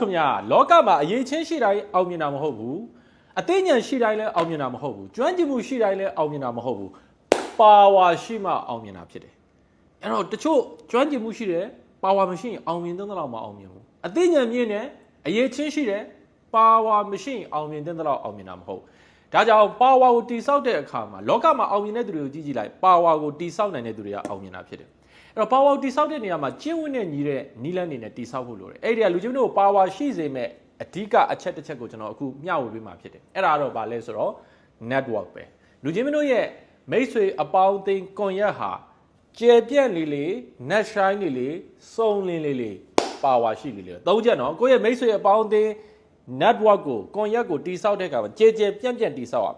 ခင်ဗျာလောကမှာအရေးချင်းရှိတိုင်းအောင်မြင်တာမဟုတ်ဘူးအသိဉာဏ်ရှိတိုင်းလည်းအောင်မြင်တာမဟုတ်ဘူးကျွမ်းကျင်မှုရှိတိုင်းလည်းအောင်မြင်တာမဟုတ်ဘူးပါဝါရှိမှအောင်မြင်တာဖြစ်တယ်အဲ့တော့တချို့ကျွမ်းကျင်မှုရှိတယ်ပါဝါမရှိရင်အောင်မြင်တဲ့လောက်မအောင်မြင်ဘူးအသိဉာဏ်မြင့်တယ်အရေးချင်းရှိတယ်ပါဝါမရှိရင်အောင်မြင်တဲ့လောက်အောင်မြင်တာမဟုတ် ဒါကြောင့်ပါဝါကိုတိဆောက်တဲ့အခါမှာလောကမှာအောင်မြင်တဲ့သူတွေကိုကြည့်ကြည့်လိုက်ပါဝါကိုတိဆောက်နိုင်တဲ့သူတွေကအောင်မြင်တာဖြစ်တယ်အဲ့တော့ power တိဆောက်တဲ့နေရာမှာကျင့်ဝတ်နဲ့ညီတဲ့နီလန်းနေနဲ့တိဆောက်ဖို့လိုတယ်အဲ့ဒီကလူချင်းတို့ power ရှိစေမဲ့အဓိကအချက်တစ်ချက်ကိုကျွန်တော်အခုမျှဝေပေးမှာဖြစ်တယ်အဲ့ဒါတော့ဗာလဲဆိုတော့ network ပဲလူချင်းတို့ရဲ့မိတ်ဆွေအပေါင်းအသင်းကွန်ရက်ဟာကျေပြန့်လေးလေး net shine လေးလေးစုံလင်းလေးလေး power ရှိလေးလေးသုံးချက်နော်ကိုယ့်ရဲ့မိတ်ဆွေအပေါင်းအသင်း network ကိုကွန်ရက်ကိုတိဆောက်တဲ့အခါမှာကျေကျေပြန့်ပြန့်တိဆောက်ရ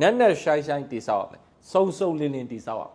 မယ် net net shine shine တိဆောက်ရမယ်စုံစုံလင်းလင်းတိဆောက်ရမယ်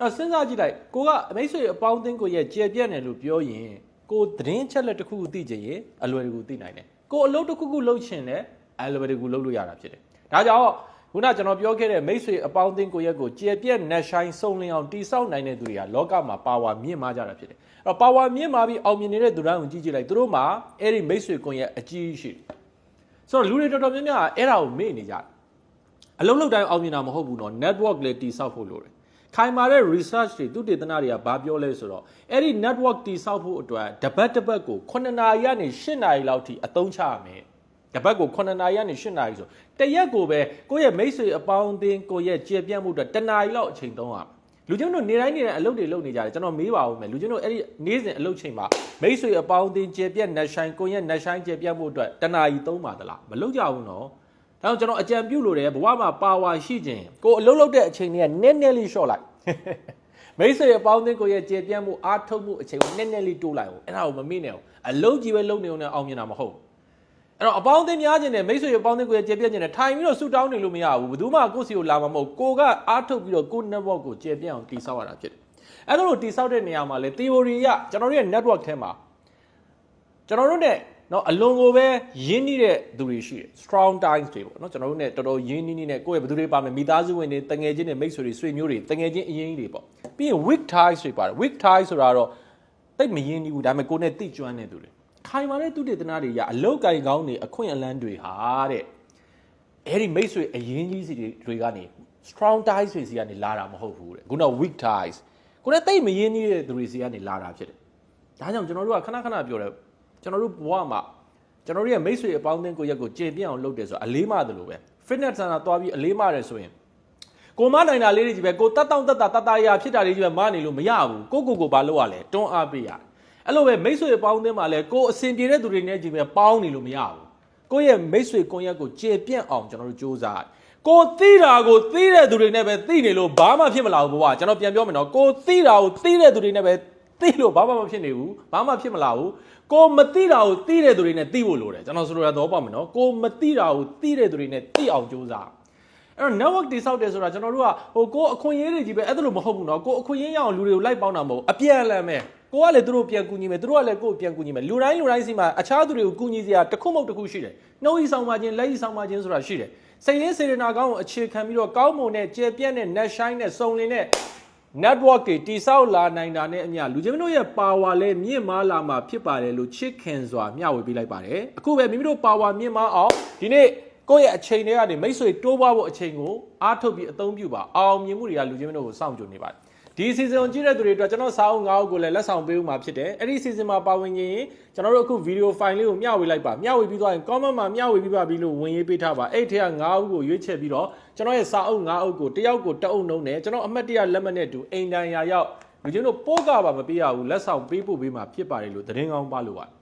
အဲ့တော့စဉ်းစားကြည့်လိုက်ကိုကမိတ်ဆွေအပေါင်းအသင်းကိုရဲ့ကျေပြက်တယ်လို့ပြောရင်ကိုသတင်းချက်လက်တစ်ခုခုသိချင်ရင်အလွယ်တကူသိနိုင်တယ်ကိုအလုပ်တစ်ခုခုလုပ်ချင်တယ်အလွယ်တကူလုပ်လို့ရတာဖြစ်တယ်ဒါကြောင့် ခုနကျွန်တော်ပြောခဲ့တဲ့မိတ်ဆွေအပေါင်းအသင်းကိုရက်ကိုကြည်ပြက်နက်ဆိုင်စုံလင်အောင်တိဆောက်နိုင်တဲ့သူတွေကလောကမှာပါဝါမြင့်မားကြတာဖြစ်တယ်။အဲ့တော့ပါဝါမြင့်မားပြီးအောင်မြင်နေတဲ့သူတိုင်းကိုကြည့်ကြည့်လိုက်သူတို့မှာအဲ့ဒီမိတ်ဆွေကိုရက်အကြီးရှိတယ်။ဆိုတော့လူတွေတော်တော်များများအဲ့ဒါကိုမေ့နေကြတယ်။အလုံးလုံးတိုင်းအောင်မြင်တာမဟုတ်ဘူးနော် network လေးတိဆောက်ဖို့လိုတယ်။ခိုင်မာတဲ့ research တွေသူတေသနာတွေကဘာပြောလဲဆိုတော့အဲ့ဒီ network တိဆောက်ဖို့အတွက်တပတ်တပတ်ကို9နာရီကနေ10နာရီလောက်ထိအသုံးချရမယ်။ တပတ်ကို9နာရီကနေ10နာရီဆိုတရက်ကိုပဲကိုယ့်ရဲ့မိတ်ဆွေအပေါင်းအသင်းကိုယ့်ရဲ့ကျေပြန့်မှုအတွက်တနာရီလောက်အချိန်သုံးရမယ်လူချင်းတို့နေတိုင်းနေတိုင်းအလုပ်တွေလုပ်နေကြတယ်ကျွန်တော်မေးပါဦးမယ်လူချင်းတို့အဲ့ဒီနေ့စဉ်အလုပ်ချိန်မှာမိတ်ဆွေအပေါင်းအသင်းကျေပြန့် net shine ကိုယ့်ရဲ့ net shine ကျေပြန့်မှုအတွက်တနာရီသုံးပါသလားမလုပ်ကြဘူးနော်ဒါကြောင့်ကျွန်တော်အကြံပြုလို့တယ်ဘဝမှာပါဝါရှိခြင်းကိုအလုံးလုံးတဲ့အချိန်တွေကနည်းနည်းလေးရှော့လိုက်မိတ်ဆွေအပေါင်းအသင်းကိုရဲ့ကျေပြန့်မှုအားထုတ်မှုအချိန်ကိုနည်းနည်းလေးတိုးလိုက်အောင်အဲ့ဒါကိုမမေ့နဲ့အောင်အလုံးကြီးပဲလုံးနေအောင်နဲ့အောင်မြင်တာမဟုတ်ဘူး အဲ့တော့အပေါင်းအသင်းများခြင်းနဲ့မိတ်ဆွေအပေါင်းအသင်းကိုကျေပြတ်ခြင်းနဲ့ထိုင်ပြီးတော့ဆူတောင်းနေလို့မရဘူးဘယ်သူမှကိုယ့်စီကိုလာမှာမဟုတ်ကိုကအားထုတ်ပြီးတော့ကို network ကိုကျေပြတ်အောင်တိဆောက်ရတာဖြစ်တယ်အဲ့လိုတိဆောက်တဲ့နေရာမှာလေ theory ကကျွန်တော်တို့ရဲ့ network ထဲမှာကျွန်တော်တို့နဲ့နော်အလွန်ကိုပဲရင်းနှီးတဲ့သူတွေရှိတယ် strong times တွေပေါ့နော်ကျွန်တော်တို့ ਨੇ တော်တော်ရင်းနှီးနေတဲ့ကိုယ့်ရဲ့ဘသူတွေပါမယ်မိသားစုဝင်တွေတငယ်ချင်းတွေမိတ်ဆွေတွေဆွေမျိုးတွေတငယ်ချင်းအရင်းကြီးတွေပေါ့ပြီးရင် weak ties တွေပါတယ် weak ties ဆိုတာတော့တိတ်မရင်းနှီးဘူးဒါပေမဲ့ကိုယ်နဲ့တိကျွမ်းတဲ့သူတွေ ခိုင်မာတဲ့သူတေသနာတွေရအလောက်ကင်ကောင်းတွေအခွင့်အလန်းတွေဟာတဲ့အဲ့ဒီမိတ်ဆွေအရင်ကြီးစီတွေကနေ strong ties တွေစီကနေလာတာမဟုတ်ဘူးတဲ့ခုန weak ties ကိုယ်နဲ့တိတ်မရင်းနှီးတဲ့သူတွေစီကနေလာတာဖြစ်တယ်ဒါကြောင့်ကျွန်တော်တို့ကခဏခဏပြောတယ်ကျွန်တော်တို့ဘဝမှာကျွန်တော်တို့ရဲ့မိတ်ဆွေအပေါင်းအသင်းကိုရက်ကိုကျေပြန့်အောင်လုပ်တယ်ဆိုတာအလေးမသလိုပဲ fitness center သွားပြီးအလေးမတယ်ဆိုရင်ကိုမနိုင်တာလေးတွေကြီးပဲကိုတက်တောင့်တက်တာတတရာဖြစ်တာလေးကြီးပဲမနေလို့မရဘူးကိုကိုကိုဘာလုပ်ရလဲတွန်းအားပေးရတယ် အဲ့လိုပဲမိတ်ဆွေအပေါင်းအသင်းမှာလည်းကိုအစဉ်ပြေတဲ့သူတွေနဲ့ကြီးပဲပေါင်းနေလို့မရဘူးကိုရဲ့မိတ်ဆွေကွန်ရက်ကိုကျေပြန့်အောင်ကျွန်တော်တို့စူးစမ်းကိုသိတာကိုသိတဲ့သူတွေနဲ့ပဲသိနေလို့ဘာမှဖြစ်မလာဘူးဘဝကျွန်တော်ပြန်ပြောမယ်နော်ကိုသိတာကိုသိတဲ့သူတွေနဲ့ပဲသိလို့ဘာမှမဖြစ်နေဘူးဘာမှဖြစ်မလာဘူးကိုမသိတာကိုသိတဲ့သူတွေနဲ့သိဖို့လိုတယ်ကျွန်တော်ဆိုလိုတာတော့ပေါ့မယ်နော်ကိုမသိတာကိုသိတဲ့သူတွေနဲ့သိအောင်ကြိုးစားအဲ့တော့ network တိဆောက်တယ်ဆိုတာကျွန်တော်တို့ကဟိုကိုအခွင့်အရေးတွေကြီးပဲအဲ့ဒါလို့မဟုတ်ဘူးနော်ကိုအခွင့်အရေးရအောင်လူတွေကိုလိုက်ပေါင်းတာမဟုတ်အပြန်အလှန်ပဲ ကိုကလည်းသူတို့ပြန်ကူညီမယ်သူတို့ကလည်းကိုကိုပြန်ကူညီမယ်လူတိုင်းလူတိုင်းစီမှာအခြားသူတွေကိုကူညီစရာတစ်ခုမဟုတ်တစ်ခုရှိတယ်နှုတ်ဤဆောင်ပါခြင်းလက်ဤဆောင်ပါခြင်းဆိုတာရှိတယ်စိတ်ရင်းစေတနာကောင်းကိုအခြေခံပြီးတော့ကောင်းမွန်တဲ့ကျေပြန့်တဲ့ net shine နဲ့စုံလင်တဲ့ network တွေတိဆောက်လာနိုင်တာနဲ့အမျှလူချင်းတို့ရဲ့ power လည်းမြင့်မားလာမှာဖြစ်ပါတယ်လို့ချစ်ခင်စွာမျှဝေပေးလိုက်ပါတယ်အခုပဲမိမိတို့ power မြင့်မားအောင်ဒီနေ့ကိုယ့်ရဲ့အချိန်တွေကနေမိတ်ဆွေတိုးပွားဖို့အချိန်ကိုအားထုတ်ပြီးအသုံးပြုပါအောင်မြင်မှုတွေကလူချင်းတို့ကိုစောင့်ကြိုနေပါတယ် ဒီ season ကိုကြည့်တဲ့သူတွေအတွက်ကျွန်တော်စာအုပ်၅အုပ်ကိုလည်းလက်ဆောင်ပေးဦးမှာဖြစ်တယ်အဲ့ဒီ season မှာပါဝင်ရင်ကျွန်တော်တို့အခု video file လေးကိုမျှဝေလိုက်ပါမျှဝေပြီးသွားရင် comment မှာမျှဝေပြီးပါပြီလို့ဝင်ရေးပေးထားပါအဲ့ထက်က၅အုပ်ကိုရွေးချယ်ပြီးတော့ကျွန်တော်ရဲ့စာအုပ်၅အုပ်ကိုတစ်ယောက်ကိုတစ်အုပ်နှုံးနဲ့ကျွန်တော်အမှတ်တရလက်မှတ်နဲ့တူအိမ်တန်ရာရောက်လူချင်းတို့ပို့ကပါမပေးရဘူးလက်ဆောင်ပေးဖို့ပေးမှာဖြစ်ပါတယ်လို့သတင်းကောင်းပါလို့ပါ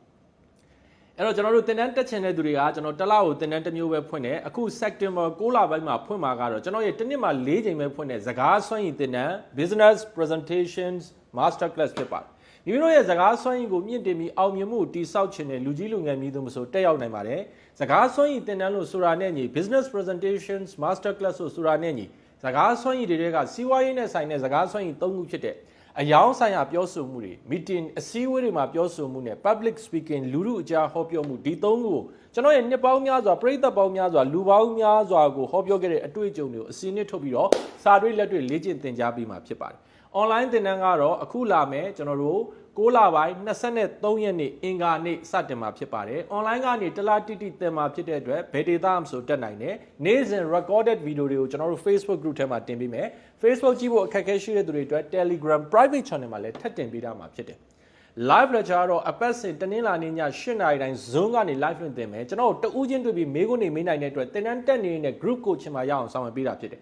အဲ့တော့ကျွန်တော်တို့တင်တန်းတက်ချင်တဲ့သူတွေကကျွန်တော်တစ်လကိုတင်တန်းတစ်မျိုးပဲဖွင့်တယ်အခု September 6လပိုင်းမှာဖွင့်မှာကတော့ကျွန်တော်ရဲ့တစ်နှစ်မှာ၄ချိန်ပဲဖွင့်တယ်စကားစွမ်းရည်တင်တန်း Business Presentations Master Class ဖြစ်ပါတယ်မိမိတို့ရဲ့စကားစွမ်းရည်ကိုမြင့်တင်ပြီးအောင်မြင်မှုကိုတိဆောက်ခြင်းနဲ့လူကြီးလူငယ်မည်သူမဆိုတက်ရောက်နိုင်ပါတယ်စကားစွမ်းရည်တင်တန်းလို့ဆိုတာနဲ့ညီ Business Presentations Master Class လို့ဆိုတာနဲ့ညီစကားစွမ်းရည်တွေကစီးပွားရေးနဲ့ဆိုင်တဲ့စကားစွမ်းရည်၃ခုဖြစ်တဲ့ အယောင်ဆိုင်ရာပြောဆိုမှုတွေ meeting အစည်းအဝေးတွေမှာပြောဆိုမှုနဲ့ public speaking လူထုအကြားဟောပြောမှုဒီသုံးခုကိုကျွန်တော်ရဲ့နှစ်ပေါင်းများစွာပြည်သက်ပေါင်းများစွာလူပေါင်းများစွာကိုဟောပြောခဲ့တဲ့အတွေ့အကြုံတွေကိုအစီအနစ်ထုတ်ပြီးတော့စာတွေလက်တွေလေ့ကျင့်သင်ကြားပေးမှာဖြစ်ပါတယ်။ online သင်တန်းကတော့အခုလာမယ်ကျွန်တော်တို့ 6လပိုင်း23ရက်နေ့အင်္ဂါနေ့စတင်မှာဖြစ်ပါတယ်။ online ကနေတလားတိတိသင်မှာဖြစ်တဲ့အတွက်ဘယ်ဒေတာမှဆိုတက်နိုင်တယ်။နေ့စဉ် recorded video တွေကိုကျွန်တော်တို့ Facebook group ထဲမှာတင်ပေးမယ်။ Facebook ကြည့်ဖို့အခက်အခဲရှိတဲ့သူတွေအတွက် Telegram private channel မှာလည်းထပ်တင်ပေးထားမှာဖြစ်တယ်။ live lecture ကတော့အပတ်စဉ်တနင်္လာနေ့ည8:00နာရီတိုင်း Zoom ကနေ live လွှင့်သင်မယ်ကျွန်တော်တို့တဦးချင်းတွေ့ပြီးမေးခွန်းတွေမေးနိုင်တဲ့အတွက်သင်တန်းတက်နေတဲ့ group coaching မှာရအောင်ဆောင်ရွက်ပေးတာဖြစ်တယ်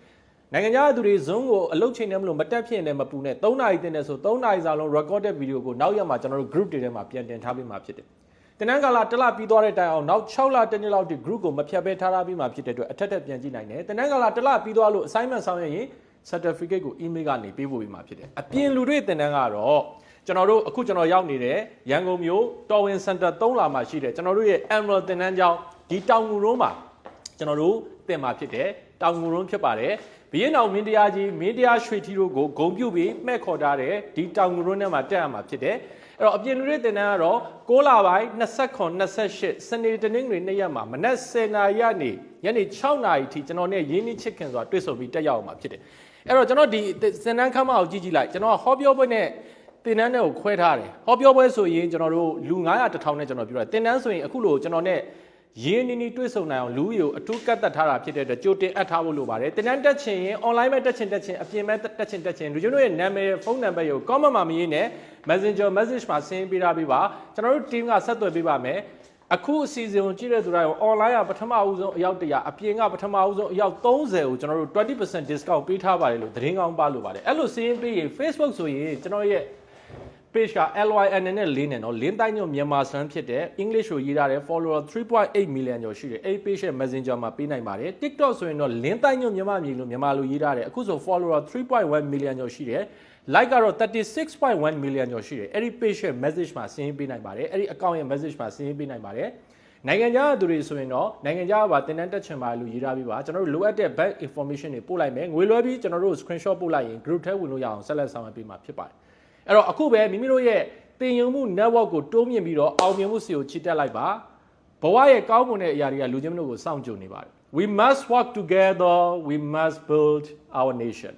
နိုင်ငံခြားသူတွေ Zoom ကိုအလုပ်ချိန်နဲ့မလို့မတက်ဖြစ်နေမပူနဲ့3နာရီတင်တယ်ဆို3နာရီစာလုံး recorded video ကိုနောက်ရက်မှာကျွန်တော်တို့ group တွေထဲမှာပြန်တင်ထားပေးမှာဖြစ်တယ်တင်တန်းကာလတစ်လပြီးသွားတဲ့တိုင်အောင်နောက်6လတစ်နှစ်လောက်ဒီ group ကိုမဖြတ်ဘဲထားထားပြီးမှဖြစ်တဲ့အတွက်အထက်ထက်ပြန်ကြည့်နိုင်တယ်တင်တန်းကာလတစ်လပြီးသွားလို့ assignment ဆောင်ရွက်ရင် certificate ကို email ကနေပေးပို့ပေးမှာဖြစ်တယ်အပြင်လူတွေတင်တန်းကတော့ကျွန်တော်တို့အခုကျွန်တော်ရောက်နေတဲ့ရန်ကုန်မြို့တော်ဝင်စင်တာ3လာမှာရှိတယ်ကျွန်တော်တို့ရဲ့ Emerald တင်တန်းကျောင်းဒီတောင်ငူရုံးမှာကျွန်တော်တို့တင်မှာဖြစ်တယ်တောင်ငူရုံးဖြစ်ပါတယ် ဘီရင်အောင်မင်းတရားကြီးမင်းတရားရွှေထီတို့ကိုဂုံပြုတ်ပြီးမှဲ့ခေါ်ထားတဲ့ဒီတောင်ငူရုံးထဲမှာတက်ရမှာဖြစ်တယ်အဲ့တော့အပြင်လူတွေတင်တန်းကတော့6လပိုင်း29 28စနေတနင်္ဂနွေနေ့ရက်မှာမနက်10:00နာရီကနေညနေ6:00နာရီထိကျွန်တော်နဲ့ရင်းနှီးချစ်ခင်စွာတွေ့ဆုံပြီးတက်ရောက်အောင်မှာဖြစ်တယ်အဲ့တော့ကျွန်တော်ဒီစင်တန်းခမ်းမကိုကြည့်ကြည့်လိုက်ကျွန်တော်ဟောပြောပွဲနဲ့တင်တန်းတွေကိုခွဲထားတယ်ဟောပြောပွဲဆိုရင်ကျွန်တော်တို့လူ900တထောင်နဲ့ကျွန်တော်ပြောတယ်တင်တန်းဆိုရင်အခုလိုကျွန်တော်နဲ့ ရင်းနီးနီးတွေ့ဆုံနိုင်အောင်လူကြီးကိုအထူးကတ်သက်ထားတာဖြစ်တဲ့အတွက်ကြိုတင်အပ်ထားဖို့လိုပါတယ်တင်တန်းတက်ချင်ရင် online ပဲတက်ချင်တက်ချင်အပြင်ပဲတက်ချင်တက်ချင်လူချင်းတို့ရဲ့နာမည်ဖုန်းနံပါတ်ကို comment မှာမရေးနဲ့ messenger message မှာဆင်းပေးထားပေးပါကျွန်တော်တို့ team ကဆက်သွယ်ပေးပါမယ်အခုအစီအစဉ်ကိုကြည့်တဲ့သူတိုင်း online ကပထမအဦးဆုံးအယောက်100အပြင်ကပထမအဦးဆုံးအယောက်30ကိုကျွန်တော်တို့20% discount ပေးထားပါတယ်လို့သတင်းကောင်းပါလို့ပါတယ်အဲ့လိုစင်းပေးရင် Facebook ဆိုရင်ကျွန်တော်ရဲ့ page က LYN နဲ့လင်းနေနော်လင်းတိုင်းညိုမြန်မာစံဖြစ်တဲ့ English ကိုရေးထားတဲ့ follower 3.8 million ကျော်ရှိတယ်အဲ့ page ရဲ့ Messenger မှာပေးနိုင်ပါတယ် TikTok ဆိုရင်တော့လင်းတိုင်းညိုမြန်မာမြေလို့မြန်မာလိုရေးထားတယ်အခုဆို follower 3.1 million ကျော်ရှိတယ် like ကတော့36.1 million ကျော်ရှိတယ်အဲ့ဒီ page ရဲ့ message မှာဆင်းပေးနိုင်ပါတယ်အဲ့ဒီ account ရဲ့ message မှာဆင်းပေးနိုင်ပါတယ်နိုင်ငံခြားသူတွေဆိုရင်တော့နိုင်ငံခြားဘာတင်တန်းတက်ချင်ပါလို့ရေးထားပြီးပါကျွန်တော်တို့လိုအပ်တဲ့ bank information တွေပို့လိုက်မယ်ငွေလွှဲပြီးကျွန်တော်တို့ screenshot ပို့လိုက်ရင် group ထဲဝင်လို့ရအောင်ဆက်လက်ဆောင်ရွက်ပေးမှာဖြစ်ပါတယ် အဲ့တော့အခုပဲမိမိတို့ရဲ့တင်ယုံမှု network ကိုတိုးမြင့်ပြီးတော့အောင်မြင်မှုစီကိုချစ်တက်လိုက်ပါဘဝရဲ့ကောင်းမွန်တဲ့အရာတွေကလူချင်းမတို့ကိုစောင့်ကြိုနေပါတယ် we must work together we must build our nation